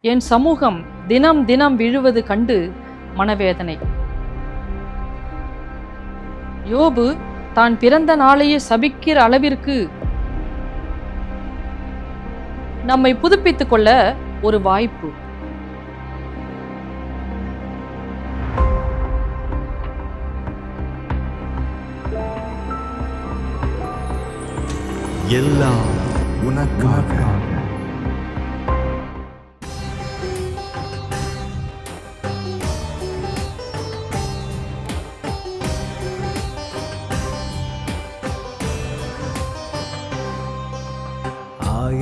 என் சமூகம் தினம் தினம் விழுவது கண்டு மனவேதனை. யோபு தான் பிறந்த நாளையே சபிக்கிற அளவிற்கு நம்மை புதுப்பித்துக் கொள்ள ஒரு வாய்ப்பு. எல்லாம் உனக்காக.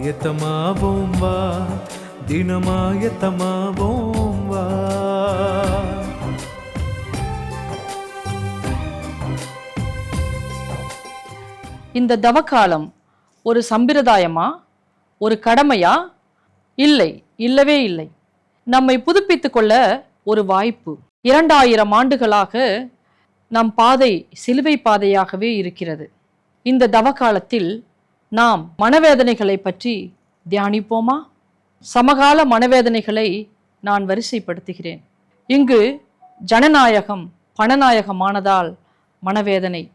ஆயத்தமாவோம் வா தினமாயத்தமாவோம் வா. இந்த தவக்காலம் ஒரு சம்பிரதாயமா ஒரு கடமையா? இல்லை இல்லவே இல்லை. நம்மை புதுப்பித்துக் கொள்ள ஒரு வாய்ப்பு. இரண்டாயிரம் ஆண்டுகளாக நம் பாதை சிலுவை பாதையாகவே இருக்கிறது. இந்த தவக்காலத்தில் நாம் மனவேதனைகளை பற்றி தியானிப்போமா? சமகால மனவேதனைகளை நான் வரிசைப்படுத்துகிறேன். இங்கு ஜனநாயகம் பணநாயகமானதால் மனவேதனை.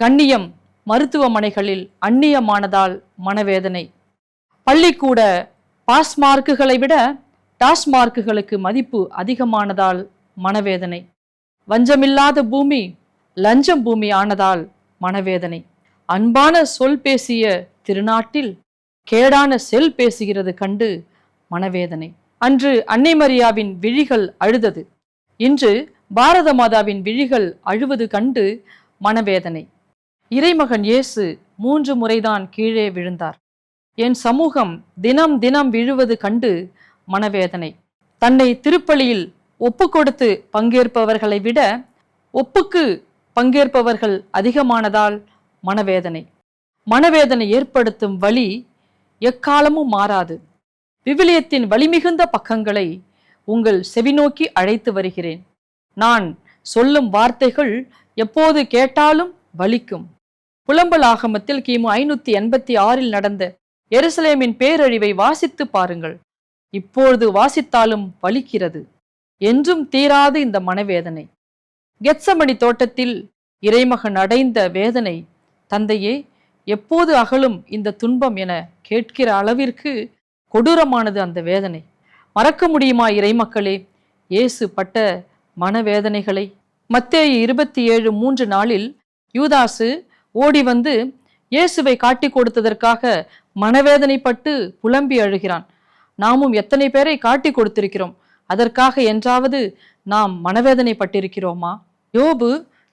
கண்ணியம் மருத்துவமனைகளில் அந்நியமானதால் மனவேதனை. பள்ளிக்கூட பாஸ் மார்க்குகளை விட டாஸ் மார்க்குகளுக்கு மதிப்பு அதிகமானதால் மனவேதனை. வஞ்சமில்லாத பூமி லஞ்சம் பூமி ஆனதால் மனவேதனை. அன்பான சொல் பேசிய திருநாட்டில் கேடான செல் பேசுகிறது கண்டு மனவேதனை. அன்று அன்னை மரியாவின் விழிகள் அழுதது. இன்று பாரத மாதாவின் விழிகள் அழுவது கண்டு மனவேதனை. இறைமகன் இயேசு மூன்று முறைதான் கீழே விழுந்தார். என் சமூகம் தினம் தினம் விழுவது கண்டு மனவேதனை. தன்னை திருப்பலியில் ஒப்பு கொடுத்து பங்கேற்பவர்களை விட ஒப்புக்கு பங்கேற்பவர்கள் அதிகமானதால் மனவேதனை. மனவேதனை ஏற்படுத்தும் வழி எக்காலமும் மாறாது. விவிலியத்தின் வலிமிகுந்த பக்கங்களை உங்கள் செவிநோக்கி அழைத்து வருகிறேன். நான் சொல்லும் வார்த்தைகள் எப்போது கேட்டாலும் வலிக்கும். புலம்பல் ஆகமத்தில் கிமு ஐநூத்தி எண்பத்தி ஆறில் நடந்த எருசலேமின் பேரழிவை வாசித்து பாருங்கள். இப்பொழுது வாசித்தாலும் வலிக்கிறது. என்றும் தீராது இந்த மனவேதனை. கெட்சமணி தோட்டத்தில் இறைமகன் அடைந்த வேதனை தந்தையே எப்போது அகலும் இந்த துன்பம் என கேட்கிற அளவிற்கு கொடூரமானது அந்த வேதனை. மறக்க முடியுமா இறைமக்களே இயேசு பட்ட மனவேதனைகளை? மத்தேய இருபத்தி ஏழு மூன்று நாளில் யூதாசு ஓடி வந்து இயேசுவை காட்டி கொடுத்ததற்காக மனவேதனைப்பட்டு புலம்பி அழுகிறான். நாமும் எத்தனை பேரை காட்டி கொடுத்திருக்கிறோம்? அதற்காக என்றாவது நாம் மனவேதனைப்பட்டிருக்கிறோமா? யோபு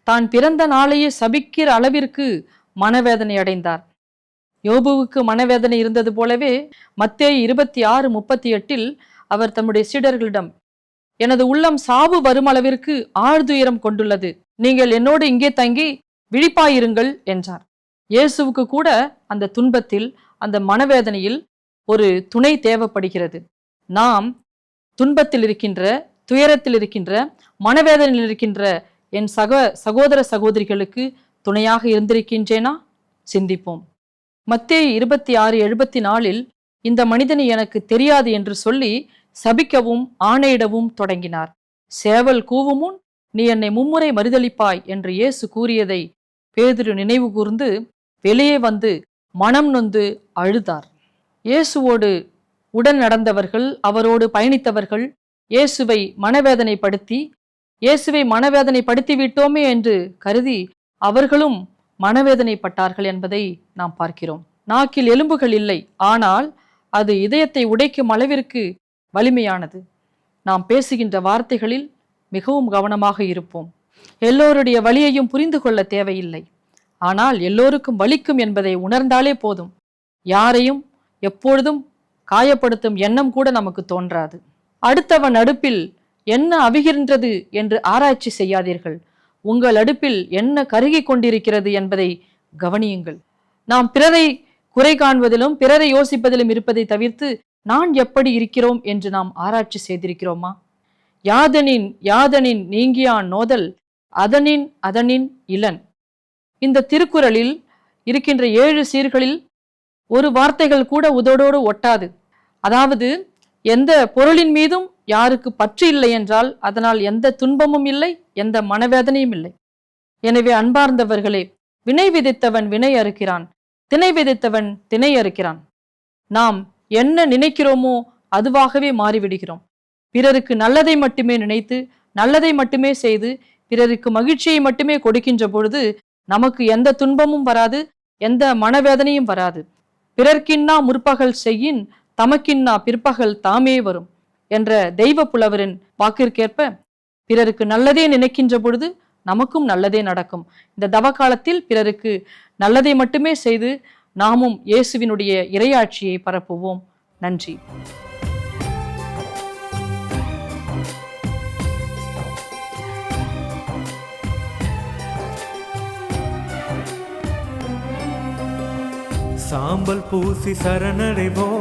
தான் பிறந்த நாளையே சபிக்கிற அளவிற்கு மனவேதனை அடைந்தார். யோபுவுக்கு மனவேதனை இருந்தது போலவே மத்தே இருபத்தி ஆறு முப்பத்தி எட்டில் அவர் தம்முடைய சீடர்களிடம் எனது உள்ளம் சாவு வரும் அளவிற்கு ஆழ்துயரம் கொண்டுள்ளது. நீங்கள் என்னோடு இங்கே தங்கி விழிப்பாயிருங்கள் என்றார். இயேசுவுக்கு கூட அந்த துன்பத்தில் அந்த மனவேதனையில் ஒரு துணை தேவைப்படுகிறது. நாம் துன்பத்தில் இருக்கின்ற துயரத்தில் இருக்கின்ற மனவேதனையில் இருக்கின்ற என் சக சகோதர சகோதரிகளுக்கு துணையாக இருந்திருக்கின்றேனா? சிந்திப்போம். மத்திய இருபத்தி ஆறு எழுபத்தி நாலில் இந்த மனிதனை எனக்கு தெரியாது என்று சொல்லி சபிக்கவும் ஆணையிடவும் தொடங்கினார். சேவல் கூவுமுன் நீ என்னை மும்முறை மறுதளிப்பாய் என்று இயேசு கூறியதை பேதிரு நினைவு கூர்ந்து வெளியே வந்து மனம் நொந்து அழுதார். இயேசுவோடு உடன் நடந்தவர்கள் அவரோடு பயணித்தவர்கள் இயேசுவை மனவேதனைப்படுத்தி இயேசுவை மனவேதனைப்படுத்தி விட்டோமே என்று கருதி அவர்களும் மனவேதனைப்பட்டார்கள் என்பதை நாம் பார்க்கிறோம். நாக்கில் எலும்புகள் இல்லை. ஆனால் அது இதயத்தை உடைக்கும் அளவிற்கு வலிமையானது. நாம் பேசுகின்ற வார்த்தைகளில் மிகவும் கவனமாக இருப்போம். எல்லோருடைய வலியையும் புரிந்து கொள்ள தேவையில்லை. ஆனால் எல்லோருக்கும் வலிக்கும் என்பதை உணர்ந்தாலே போதும். யாரையும் எப்பொழுதும் காயப்படுத்தும் எண்ணம் கூட நமக்கு தோன்றாது. அடுத்தவன் அடுப்பில் என்ன அவிகின்றது என்று ஆராய்ச்சி செய்யாதீர்கள். உங்கள் அடுப்பில் என்ன கருகிக் கொண்டிருக்கிறது என்பதை கவனியுங்கள். நாம் பிறரை குறை காண்பதிலும் பிறரை யோசிப்பதிலும் இருப்பதை தவிர்த்து நான் எப்படி இருக்கிறோம் என்று நாம் ஆராய்ச்சி செய்திருக்கிறோமா? யாதனின் யாதனின் நீங்கியான் நோதல் அதனின் அதனின் இளன். இந்த திருக்குறளில் இருக்கின்ற ஏழு சீர்களில் ஒரு வார்த்தைகள் கூட உதடோடு ஒட்டாது. அதாவது எந்த பொருளின் மீதும் யாருக்கு பற்று இல்லை என்றால் அதனால் எந்த துன்பமும் இல்லை எந்த மனவேதனையும் இல்லை. எனவே அன்பார்ந்தவர்களே வினை விதித்தவன் வினை அறுக்கிறான் திணை விதித்தவன் திணை அறுக்கிறான். நாம் என்ன நினைக்கிறோமோ அதுவாகவே மாறிவிடுகிறோம். பிறருக்கு நல்லதை மட்டுமே நினைத்து நல்லதை மட்டுமே செய்து பிறருக்கு மகிழ்ச்சியை மட்டுமே கொடுக்கின்ற பொழுது நமக்கு எந்த துன்பமும் வராது எந்த மனவேதனையும் வராது. பிறர்க்கின்னா முற்பகல் செய்யின் தமக்கின்னா பிற்பகல் தாமே வரும். என்ற தெய்வ புலவரின் வாக்கிற்கேற்ப பிறருக்கு நல்லதே நினைக்கின்ற பொழுது நமக்கும் நல்லதே நடக்கும். இந்த தவ காலத்தில் பிறருக்கு நல்லதை மட்டுமே செய்து நாமும் இயேசுவினுடைய இறையாட்சியை பரப்புவோம். நன்றி. சாம்பல் பூசி சரணடைவோம்.